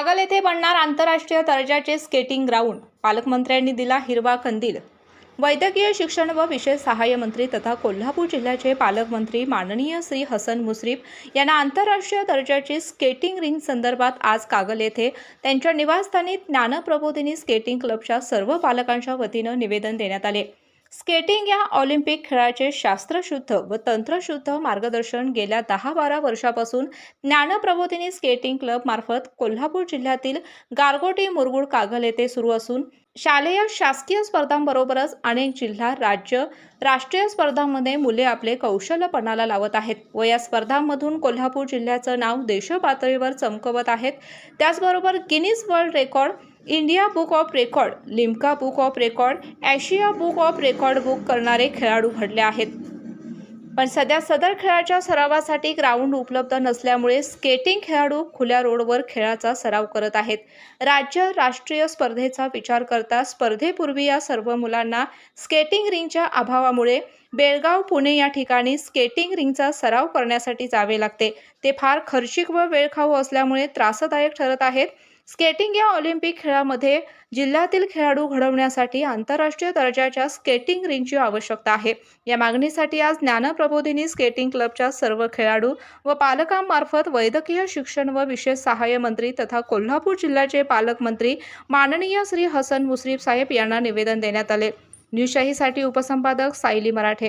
कागल येथे बनणार आंतरराष्ट्रीय दर्जाचे स्केटिंग ग्राउंड पालकमंत्र्यांनी दिला हिरवा कंदील. वैद्यकीय शिक्षण व विशेष सहाय्य मंत्री तथा कोल्हापूर जिल्ह्याचे पालकमंत्री माननीय श्री हसन मुश्रीफ यांना आंतरराष्ट्रीय दर्जाची स्केटिंग रिंग संदर्भात आज कागल येथे त्यांच्या निवासस्थानी ज्ञानप्रबोधिनी स्केटिंग क्लबच्या सर्व पालकांच्या वतीनं निवेदन देण्यात आले. स्केटिंग या ऑलिम्पिक खेळाचे शास्त्रशुद्ध व तंत्रशुद्ध मार्गदर्शन गेल्या दहा बारा वर्षापासून ज्ञानप्रबोधिनी स्केटिंग क्लब मार्फत कोल्हापूर जिल्ह्यातील गारगोटी मुरगुड कागल येथे सुरू असून शालेय शासकीय स्पर्धांबरोबरच अनेक जिल्हा राज्य राष्ट्रीय स्पर्धांमध्ये मुले आपले कौशल्य पणाला लावत आहेत व या स्पर्धांमधून कोल्हापूर जिल्ह्याचं नाव देशपातळीवर चमकवत आहेत. त्याचबरोबर Guinness world record India book of record Limca book of record Asia book of record book करणारे खेळाडू घडले आहेत. पण सध्या सदर खेळाच्या सरावासाठी ग्राउंड उपलब्ध नसल्यामुळे स्केटिंग खेळाडू खुल्या रोडवर खेळाचा सराव करत आहेत. राज्य राष्ट्रीय स्पर्धेचा विचार करता स्पर्धेपूर्वी या सर्व मुलांना स्केटिंग रिंगच्या अभावामुळे बेळगाव पुणे या ठिकाणी स्केटिंग रिंगचा सराव करण्यासाठी जावे लागते. ते फार खर्चिक व वेळखाऊ असल्यामुळे त्रासदायक ठरत आहेत. स्केटिंग या ऑलिम्पिक खेळामध्ये जिल्ह्यातील खेळाडू घडवण्यासाठी आंतरराष्ट्रीय दर्जाच्या स्केटिंग रिंगची आवश्यकता आहे. या मागणीसाठी आज ज्ञानप्रबोधिनी स्केटिंग क्लबच्या सर्व खेळाडू व पालकांमार्फत वैद्यकीय शिक्षण व विशेष सहाय्य मंत्री तथा कोल्हापूर जिल्ह्याचे पालकमंत्री माननीय श्री हसन मुश्रीफ साहेब यांना निवेदन देण्यात आले. न्यूजशाहीसाठी उपसंपादक सायली मराठे.